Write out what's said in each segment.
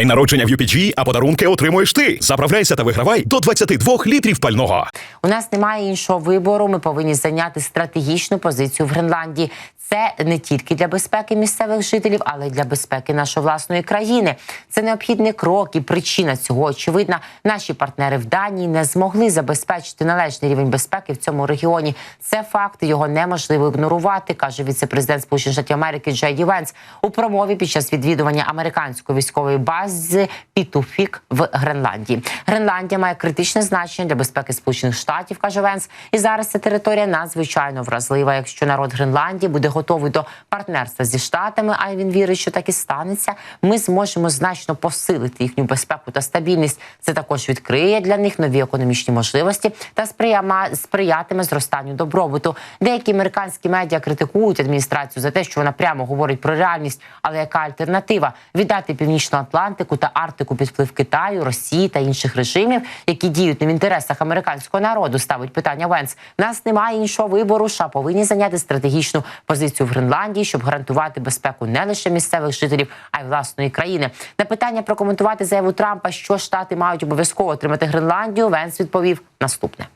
День народження в UPG, а подарунки отримуєш ти. Заправляйся та вигравай до 22 літрів пального. У нас немає іншого вибору. Ми повинні зайняти стратегічну позицію в Гренландії. Це не тільки для безпеки місцевих жителів, але й для безпеки нашої власної країни. Це необхідний крок і причина цього очевидна. Наші партнери в Данії не змогли забезпечити належний рівень безпеки в цьому регіоні. Це факт його неможливо ігнорувати, каже віце-президент Сполучених Штатів Америки Джей Ді Венс у промові під час відвідування американської військової бази Пітуфік в Гренландії. Гренландія має критичне значення для безпеки Сполучених Штатів, каже Венс. І зараз ця територія надзвичайно вразлива. Якщо народ Гренландії буде готовий до партнерства зі штатами, а він вірить, що так і станеться. Ми зможемо значно посилити їхню безпеку та стабільність. Це також відкриє для них нові економічні можливості та сприяма сприятиме зростанню добробуту. Деякі американські медіа критикують адміністрацію за те, що вона прямо говорить про реальність, але яка альтернатива віддати північну Атлантику та Арктику під вплив Китаю, Росії та інших режимів, які діють не в інтересах американського народу, ставить питання Венс. Нас немає іншого вибору. США повинні зайняти стратегічну позицію в Гренландії, щоб гарантувати безпеку не лише місцевих жителів, а й власної країни. На питання прокоментувати заяву Трампа, що штати мають обов'язково отримати Гренландію. Венс відповів наступне.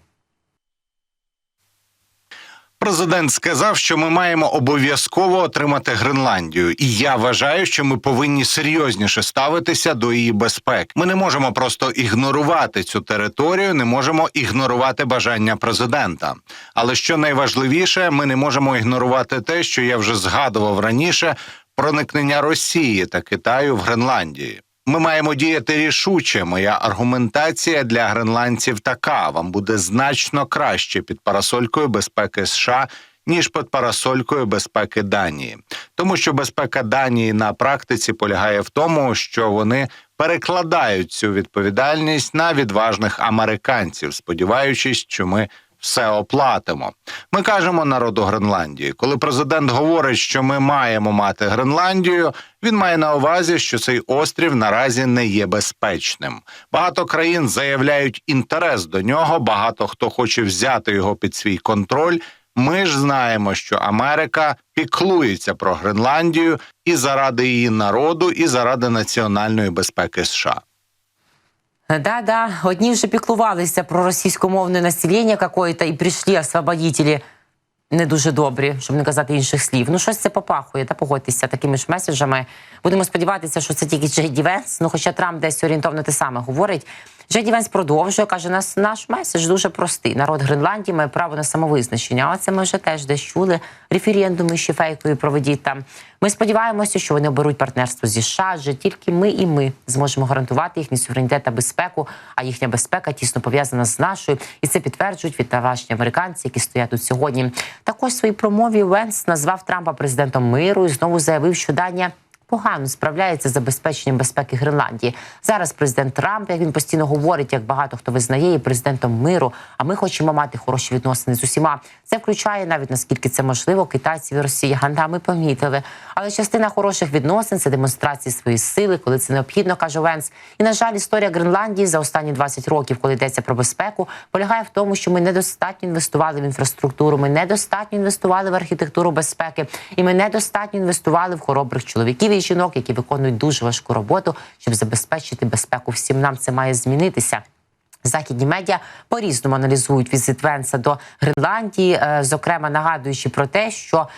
Президент сказав, що ми маємо обов'язково отримати Гренландію, і я вважаю, що ми повинні серйозніше ставитися до її безпеки. Ми не можемо просто ігнорувати цю територію, не можемо ігнорувати бажання президента. Але що найважливіше, ми не можемо ігнорувати те, що я вже згадував раніше: проникнення Росії та Китаю в Гренландії. Ми маємо діяти рішуче. Моя аргументація для гренландців така: вам буде значно краще під парасолькою безпеки США. Ніж під парасолькою безпеки Данії, тому що безпека Данії на практиці полягає в тому, що вони перекладають цю відповідальність на відважних американців, сподіваючись, що ми все оплатимо. Ми кажемо народу Гренландії, коли президент говорить, що ми маємо мати Гренландію. Він має на увазі, що цей острів наразі не є безпечним. Багато країн заявляють інтерес до нього. Багато хто хоче взяти його під свій контроль. Ми ж знаємо, що Америка піклується про Гренландію і заради її народу, і заради національної безпеки США. Да, да, одні вже піклувалися про російськомовне населення какое-то і прийшли освободителі не дуже добрі, щоб не казати інших слів. Ну, щось це попахує, та погодьтеся такими ж меседжами. Будемо сподіватися, що це тільки Джей Ді Венс, Ну, хоча Трамп десь орієнтовно те саме говорить. Джей Ді Венс продовжує, каже, нас наш меседж дуже простий. Народ Гренландії має право на самовизначення. А це ми вже теж десь чули. Референдуми ще фейкові проведіть там. Ми сподіваємося, що вони оберуть партнерство зі США, адже тільки ми і ми зможемо гарантувати їхній суверенітет та безпеку. А їхня безпека тісно пов'язана з нашою, і це підтверджують відтавашні американці, які стоять тут сьогодні. Також в своїй промові Венс назвав Трампа президентом миру і знову заявив, що Данія. Погано справляється з забезпеченням безпеки Гренландії. Зараз президент Трамп, як він постійно говорить, як багато хто визнає, є президентом миру. А ми хочемо мати хороші відносини з усіма. Це включає навіть наскільки це можливо, китайців і росіян. Да, ми помітили. Але частина хороших відносин це демонстрації своєї сили, коли це необхідно, каже Венс. І на жаль, історія Гренландії за останні 20 років, коли йдеться про безпеку, полягає в тому, що ми недостатньо інвестували в інфраструктуру. Ми недостатньо інвестували в архітектуру безпеки, і ми недостатньо інвестували в хоробрих чоловіків і жінок, які виконують дуже важку роботу, щоб забезпечити безпеку. Всім нам це має змінитися. Західні медіа по різному аналізують візит Венса до Гренландії, е, зокрема нагадуючи про те, що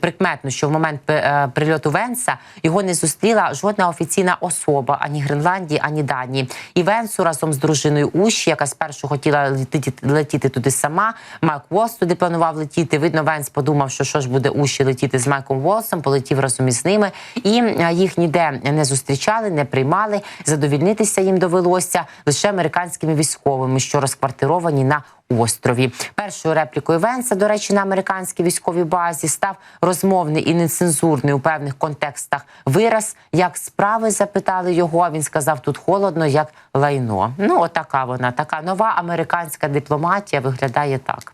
прикметно, що в момент е, прильоту Венса його не зустріла жодна офіційна особа ані Гренландії, ані Данії. І Венсу разом з дружиною Уші, яка спершу хотіла летіти, летіти туди сама. Майк Волс туди планував летіти. Видно, Венс подумав, що що ж буде Уші летіти з Майком Волсом, полетів разом із ними, і їх ніде не зустрічали, не приймали. Задовільнитися їм довелося лише американськими військовими, що розквартировані на острові. Першою реплікою Венса, до речі, на американській військовій базі став розмовний і нецензурний у певних контекстах вираз. Як справи запитали його? Він сказав: тут холодно, як лайно. Ну, отака вона така нова американська дипломатія виглядає так.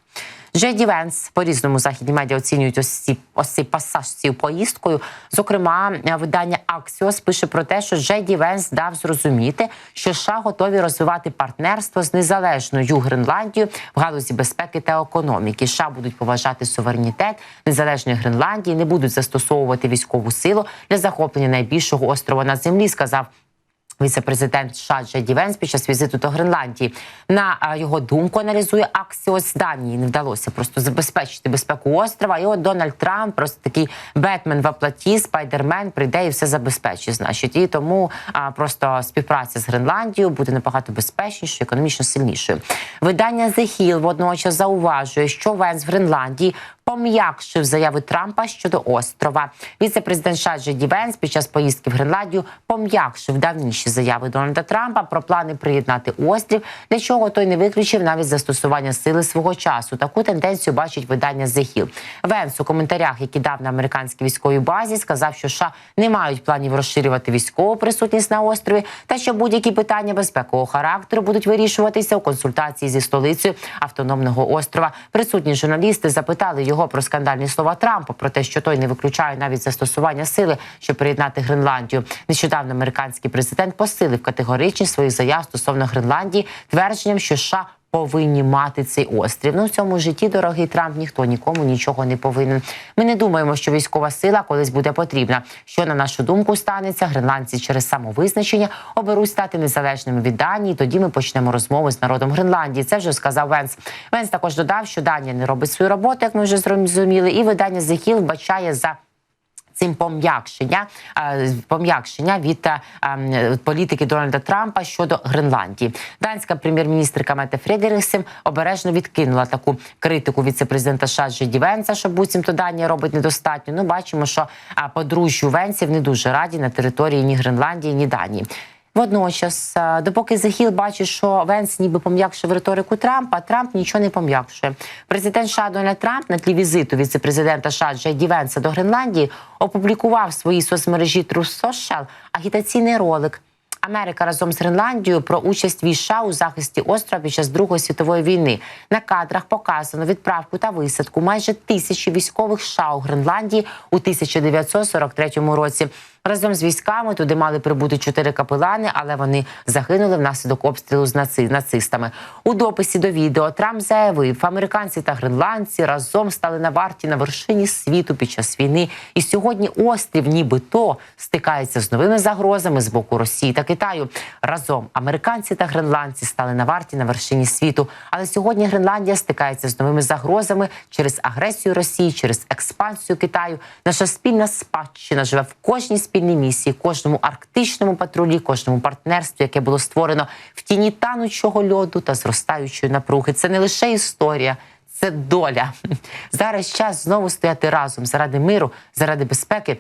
Джеді Венс по різному західні медіа оцінюють ось ці ось цей пасаж з цією поїздкою. Зокрема, видання Axios пише про те, що Джеді Венс дав зрозуміти, що США готові розвивати партнерство з незалежною Гренландією в галузі безпеки та економіки. США будуть поважати суверенітет незалежної Гренландії, не будуть застосовувати військову силу для захоплення найбільшого острова на землі. Сказав Віце-президент США Джеді Венс під час візиту до Гренландії на його думку аналізує Аксіос Данії. Не вдалося просто забезпечити безпеку острова. І от Дональд Трамп, просто такий Бетмен в аплаті, спайдермен прийде і все забезпечить. Значить, і тому а, просто співпраця з Гренландією буде набагато безпечнішою, економічно сильнішою. Видання The Hill водночас зауважує, що Венс в Гренландії пом'якшив заяви Трампа щодо острова. Віце-президент США Джеді під час поїздки в Гренландію пом'якшив давніші заяви Дональда Трампа про плани приєднати острів, для чого той не виключив навіть застосування сили свого часу. Таку тенденцію бачить видання The Hill. Венс у коментарях, які дав на американській військовій базі, сказав, що США не мають планів розширювати військову присутність на острові, та що будь-які питання безпекового характеру будуть вирішуватися у консультації зі столицею автономного острова. Присутні журналісти запитали його про скандальні слова Трампа про те, що той не виключає навіть застосування сили, щоб приєднати Гренландію. Нещодавно американський президент посилив категоричність своїх заяв стосовно Гренландії, твердженням, що США повинні мати цей острів. Ну в цьому житті, дорогий Трамп, ніхто нікому нічого не повинен. Ми не думаємо, що військова сила колись буде потрібна. Що на нашу думку станеться, гренландці через самовизначення оберуть стати незалежними від Данії. Тоді ми почнемо розмови з народом Гренландії. Це вже сказав Венс. Венс також додав, що Данія не робить свою роботу, як ми вже зрозуміли, і видання The Hill вбачає за. Цим пом'якшення е, пом'якшення від е, ем, політики Дональда Трампа щодо Гренландії. Данська прем'єр-міністрка Мете Фредериксен обережно відкинула таку критику віцепрезидента США Джеді Венса, що буцімто Данія робить недостатньо. Ну бачимо, що а, подружжю Венсів не дуже раді на території ні Гренландії, ні Данії. Водночас, е, допоки Захіл бачить, що Венс ніби пом'якшив риторику Трампа, Трамп нічого не пом'якшує. Президент США Дональд Трамп на тлі візиту віце-президента США Джейді Венса до Гренландії опублікував в своїй соцмережі True Social агітаційний ролик. Америка разом з Гренландією про участь США у захисті острова під час Другої світової війни. На кадрах показано відправку та висадку майже тисячі військових США у Гренландії у 1943 році. Разом з військами туди мали прибути чотири капелани, але вони загинули внаслідок обстрілу з наци- нацистами. У дописі до відео Трамп заявив, американці та гренландці разом стали на варті на вершині світу під час війни. І сьогодні острів, нібито, стикається з новими загрозами з боку Росії та Китаю. Разом американці та гренландці стали на варті на вершині світу. Але сьогодні Гренландія стикається з новими загрозами через агресію Росії, через експансію Китаю. Наша спільна спадщина живе в кожній спільній місії, кожному арктичному патрулі, кожному партнерстві, яке було створено в тіні танучого льоду та зростаючої напруги. Це не лише історія. Це доля зараз. Час знову стояти разом заради миру, заради безпеки.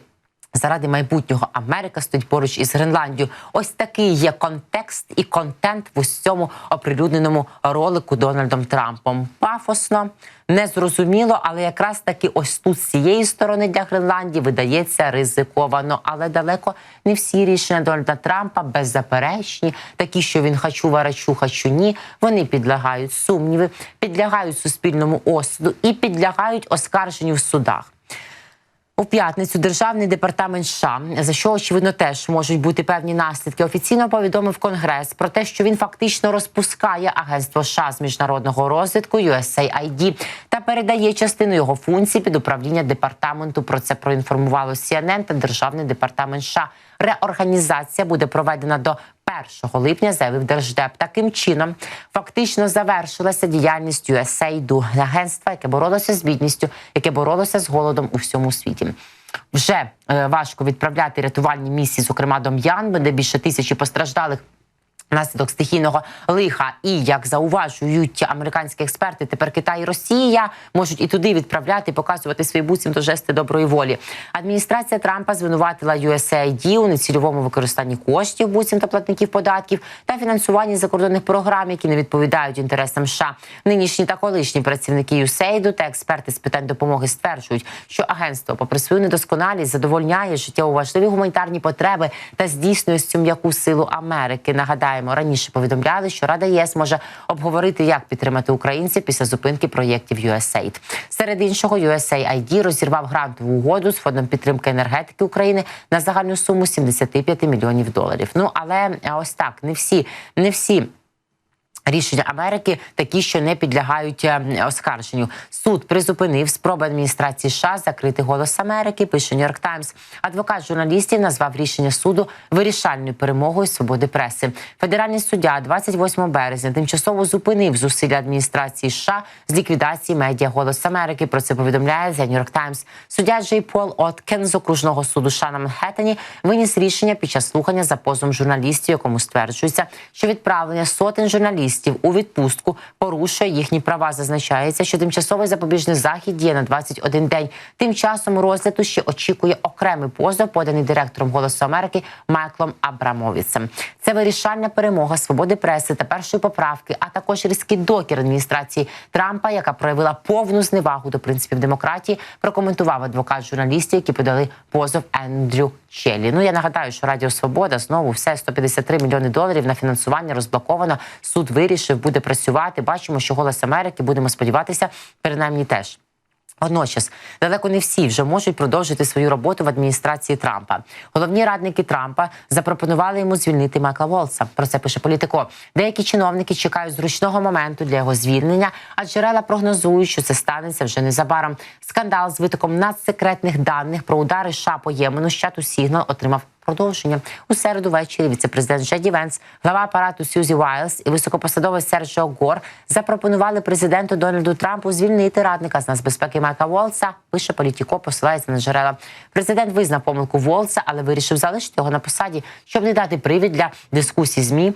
Заради майбутнього Америка стоїть поруч із Гренландією. Ось такий є контекст і контент в усьому оприлюдненому ролику Дональдом Трампом. Пафосно, незрозуміло, але якраз таки ось тут з цієї сторони для Гренландії видається ризиковано. Але далеко не всі рішення Дональда Трампа беззаперечні, такі, що він хачу, варачу, хачу ні. Вони підлягають сумніви, підлягають суспільному осуду і підлягають оскарженню в судах. У п'ятницю державний департамент США, за що очевидно теж можуть бути певні наслідки, офіційно повідомив Конгрес про те, що він фактично розпускає агентство США з міжнародного розвитку USAID та передає частину його функцій під управління департаменту. Про це проінформувало CNN та державний департамент США. Реорганізація буде проведена до 1 липня, заявив держдеп. Таким чином фактично завершилася діяльність USAID, агентства, яке боролося з бідністю, яке боролося з голодом у всьому світі. Вже е, важко відправляти рятувальні місії, зокрема до М'янми, де більше тисячі постраждалих. Внаслідок стихійного лиха, і як зауважують американські експерти, тепер Китай і Росія можуть і туди відправляти, показувати свої буцімто жести доброї волі. Адміністрація Трампа звинуватила USAID у нецільовому використанні коштів буцімто платників податків та фінансуванні закордонних програм, які не відповідають інтересам США. Нинішні та колишні працівники USAID та експерти з питань допомоги стверджують, що агентство, попри свою недосконалість, задовольняє життєво важливі гуманітарні потреби та здійснює цю м'яку силу Америки. Нагадаємо, раніше повідомляли, що Рада ЄС може обговорити, як підтримати українців після зупинки проєктів USAID. Серед іншого, USAID розірвав грантову угоду з фондом підтримки енергетики України на загальну суму 75 мільйонів доларів. Ну але ось так не всі, не всі Рішення Америки такі, що не підлягають е, оскарженню. Суд призупинив спроби адміністрації США закрити голос Америки. Пише Нью-Йорк Таймс. Адвокат журналістів назвав рішення суду вирішальною перемогою свободи преси. Федеральний суддя 28 березня тимчасово зупинив зусилля адміністрації США з ліквідації медіа Голос Америки. Про це повідомляє The New York Times. Суддя Джей Пол Откен з окружного суду США на Манхеттені виніс рішення під час слухання за позовом журналістів, якому стверджується, що відправлення сотень журналістів у відпустку порушує їхні права. Зазначається, що тимчасовий запобіжний захід діє на 21 день. Тим часом розгляду ще очікує окремий позов, поданий директором Голосу Америки Майклом Абрамовіцем. Це вирішальна перемога свободи преси та першої поправки, а також різкий докір адміністрації Трампа, яка проявила повну зневагу до принципів демократії. Прокоментував адвокат журналістів, які подали позов Ендрю Челлі. Ну я нагадаю, що Радіо Свобода знову все 153 мільйони доларів на фінансування розблоковано. Суд вирішив, буде працювати. Бачимо, що голос Америки будемо сподіватися, принаймні теж. Водночас далеко не всі вже можуть продовжити свою роботу в адміністрації Трампа. Головні радники Трампа запропонували йому звільнити Майкла Волса. Про це пише політико. Деякі чиновники чекають зручного моменту для його звільнення, а джерела прогнозують, що це станеться вже незабаром. Скандал з витоком надсекретних даних про удари США по Ємену з Сігнал отримав продовження у середу ввечері. Віце-президент Джеді Венс, глава апарату Сьюзі Вайлс і високопосадовець Серджо Гор запропонували президенту Дональду Трампу звільнити радника з нацбезпеки Майка Волса. Пише політіко, посилається на джерела. Президент визнав помилку Волса, але вирішив залишити його на посаді, щоб не дати привід для дискусій змі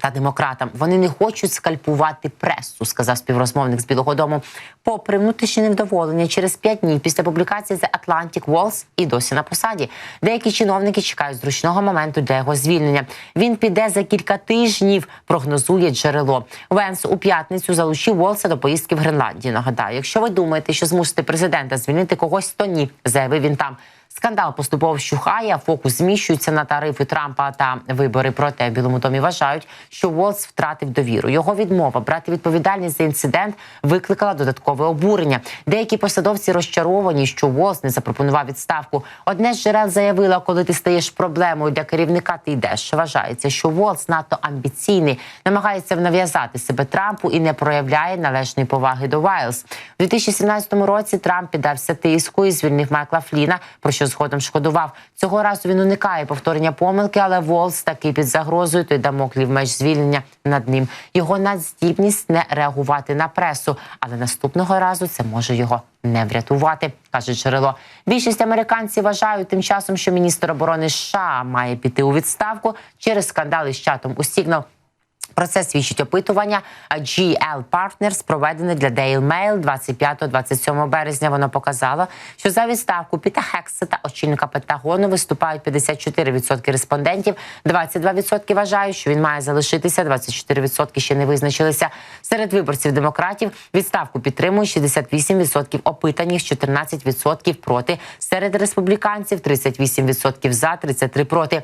та демократам. Вони не хочуть скальпувати пресу, сказав співрозмовник з Білого Дому. Попри внутрішнє невдоволення, через п'ять днів після публікації The Atlantic Walls і досі на посаді. Деякі чиновники чекають зручного моменту для його звільнення. Він піде за кілька тижнів, прогнозує джерело. Венс у п'ятницю залучив Волса до поїздки в Гренландію. Нагадаю, якщо ви думаєте, що змусите президента звільнити когось, то ні, заявив він там. Скандал поступово вщухає, фокус зміщується на тарифи Трампа та вибори. Проте в Білому домі вважають, що Волс втратив довіру. Його відмова брати відповідальність за інцидент викликала додаткове обурення. Деякі посадовці розчаровані, що Волс не запропонував відставку. Одне з джерел заявило, коли ти стаєш проблемою для керівника, ти йдеш. Вважається, що Волс надто амбіційний, намагається нав'язати себе Трампу і не проявляє належної поваги до Вайлз. У 2017 році Трамп піддався тиску і звільнив Майкла Фліна, про що згодом шкодував. Цього разу він уникає повторення помилки, але Волс таки під загрозою той дамоклів меч звільнення над ним. Його надздібність не реагувати на пресу, але наступного разу це може його не врятувати, каже джерело. Більшість американців вважають тим часом, що міністр оборони США має піти у відставку через скандали з чатом у Сігнал. Про це свідчить опитування GL Partners, проведене для Daily Mail 25-27 березня. Воно показало, що за відставку Піта Хексета, очільника Пентагону, виступають 54% респондентів. 22% вважають, що він має залишитися. 24% ще не визначилися. Серед виборців демократів відставку підтримують 68% опитаних, 14% проти. Серед республіканців 38% за, 33% проти.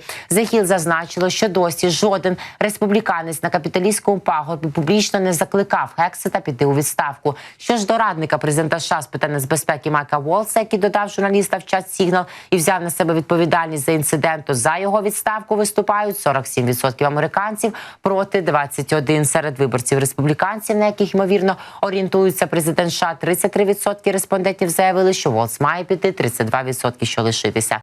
Hill зазначило, що досі жоден республіканець на капіталістському пагорбі публічно не закликав Хексета піти у відставку. Що ж до радника президента США з питань нацбезпеки Майка Волса, який додав журналіста в чат Сігнал і взяв на себе відповідальність за інцидент, то за його відставку виступають 47% американців проти 21% серед виборців республіканців, на яких ймовірно орієнтується президент США. 33% респондентів заявили, що Волс має піти, 32% що лишитися.